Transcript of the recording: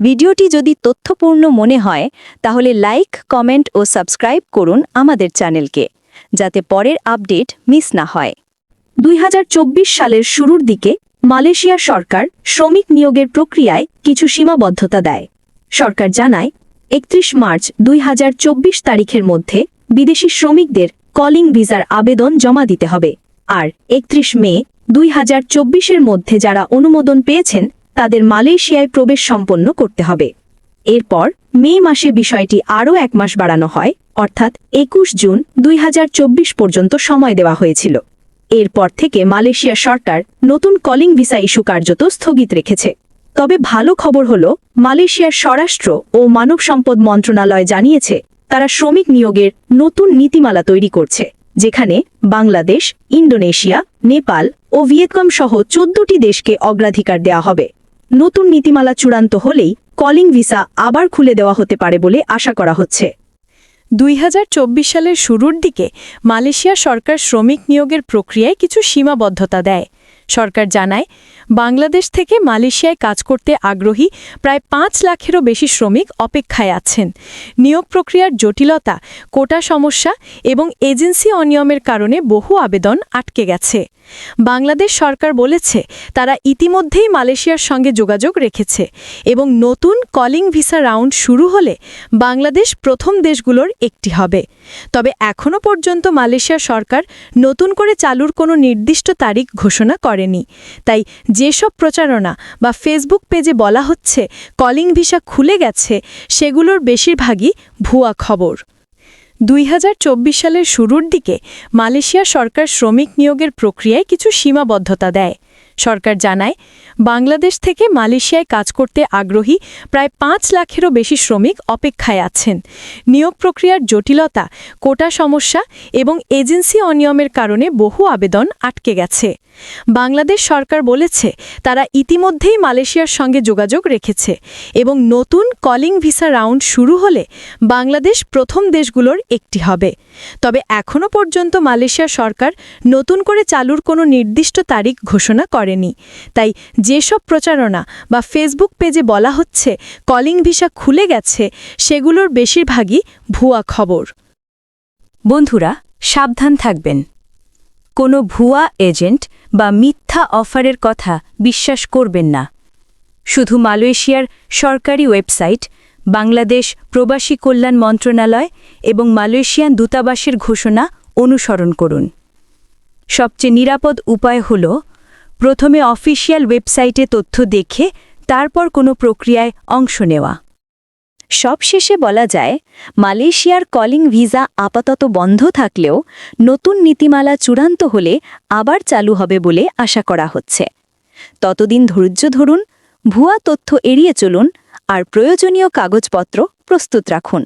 ভিডিওটি যদি তথ্যপূর্ণ মনে হয়, তাহলে লাইক, কমেন্ট ও সাবস্ক্রাইব করুন আমাদের চ্যানেলকে, যাতে পরের আপডেট মিস না হয়। দুই হাজার চব্বিশ সালের শুরুর দিকে মালয়েশিয়া সরকার শ্রমিক নিয়োগের প্রক্রিয়ায় কিছু সীমাবদ্ধতা দেয়। সরকার জানায়, একত্রিশ মার্চ দুই হাজার চব্বিশ তারিখের মধ্যে বিদেশি শ্রমিকদের কলিং ভিসার আবেদন জমা দিতে হবে। আর একত্রিশ মে দুই এর মধ্যে যারা অনুমোদন পেয়েছেন তাদের মালয়েশিয়ায় প্রবেশ সম্পন্ন করতে হবে। এরপর মে মাসে বিষয়টি আরও এক মাস বাড়ানো হয়, অর্থাৎ একুশ জুন দুই হাজার চব্বিশ পর্যন্ত সময় দেওয়া হয়েছিল। এরপর থেকে মালয়েশিয়া সরকার নতুন কলিং ভিসা ইস্যু কার্যত স্থগিত রেখেছে। তবে ভালো খবর হল, মালয়েশিয়ার স্বরাষ্ট্র ও মানব সম্পদ মন্ত্রণালয় জানিয়েছে, তারা শ্রমিক নিয়োগের নতুন নীতিমালা তৈরি করছে, যেখানে বাংলাদেশ, ইন্দোনেশিয়া, নেপাল ও ভিয়েতকম সহ চোদ্দটি দেশকে অগ্রাধিকার দেওয়া হবে। নতুন নীতিমালা চূড়ান্ত হলেই কলিং ভিসা আবার খুলে দেওয়া হতে পারে বলে আশা করা হচ্ছে। দুই হাজার চব্বিশ সালের শুরুর দিকে মালয়েশিয়া সরকার শ্রমিক নিয়োগের প্রক্রিয়ায় কিছু সীমাবদ্ধতা দেয়। সরকার জানায়, বাংলাদেশ থেকে মালয়েশিয়ায় কাজ করতে আগ্রহী প্রায় পাঁচ লাখেরও বেশি শ্রমিক অপেক্ষায় আছেন। নিয়োগ প্রক্রিয়ার জটিলতা, কোটা সমস্যা এবং এজেন্সি অনিয়মের কারণে বহু আবেদন আটকে গেছে। বাংলাদেশ সরকার বলেছে, তারা ইতিমধ্যেই মালয়েশিয়ার সঙ্গে যোগাযোগ রেখেছে এবং নতুন কলিং ভিসা রাউন্ড শুরু হলে বাংলাদেশ প্রথম দেশগুলোর একটি হবে। তবে এখনও পর্যন্ত মালয়েশিয়া সরকার নতুন করে চালুর কোনো নির্দিষ্ট তারিখ ঘোষণা করেনি। তাই যেসব প্রচারণা বা ফেসবুক পেজে বলা হচ্ছে কলিং ভিসা খুলে গেছে, সেগুলোর বেশিরভাগই ভুয়া খবর। দুই হাজার চব্বিশ সালের শুরুর দিকে মালয়েশিয়া সরকার শ্রমিক নিয়োগের প্রক্রিয়ায় কিছু সীমাবদ্ধতা দেয়। সরকার জানায়, বাংলাদেশ থেকে মালয়েশিয়ায় কাজ করতে আগ্রহী প্রায় পাঁচ লাখেরও বেশি শ্রমিক অপেক্ষায় আছেন। নিয়োগ প্রক্রিয়ার জটিলতা, কোটা সমস্যা এবং এজেন্সি অনিয়মের কারণে বহু আবেদন আটকে গেছে। বাংলাদেশ সরকার বলেছে, তারা ইতিমধ্যেই মালয়েশিয়ার সঙ্গে যোগাযোগ রেখেছে এবং নতুন কলিং ভিসা রাউন্ড শুরু হলে বাংলাদেশ প্রথম দেশগুলোর একটি হবে। তবে এখনও পর্যন্ত মালয়েশিয়া সরকার নতুন করে চালুর কোনো নির্দিষ্ট তারিখ ঘোষণা করেনি। তাই যেসব প্রচারণা বা ফেসবুক পেজে বলা হচ্ছে কলিং ভিসা খুলে গেছে, সেগুলোর বেশিরভাগই ভুয়া খবর। বন্ধুরা, সাবধান থাকবেন। কোনো ভুয়া এজেন্ট বা মিথ্যা অফারের কথা বিশ্বাস করবেন না। শুধু মালয়েশিয়ার সরকারি ওয়েবসাইট, বাংলাদেশ প্রবাসী কল্যাণ মন্ত্রণালয় এবং মালয়েশিয়ান দূতাবাসের ঘোষণা অনুসরণ করুন। সবচেয়ে নিরাপদ উপায় হল প্রথমে অফিসিয়াল ওয়েবসাইটে তথ্য দেখে, তারপর কোনো প্রক্রিয়ায় অংশ নেওয়া। সবশেষে বলা যায়, মালয়েশিয়ার কলিং ভিসা আপাতত বন্ধ থাকলেও নতুন নীতিমালা চূড়ান্ত হলে আবার চালু হবে বলে আশা করা হচ্ছে। ততদিন ধৈর্য ধরুন, ভুয়া তথ্য এড়িয়ে চলুন, আর প্রয়োজনীয় কাগজপত্র প্রস্তুত রাখুন।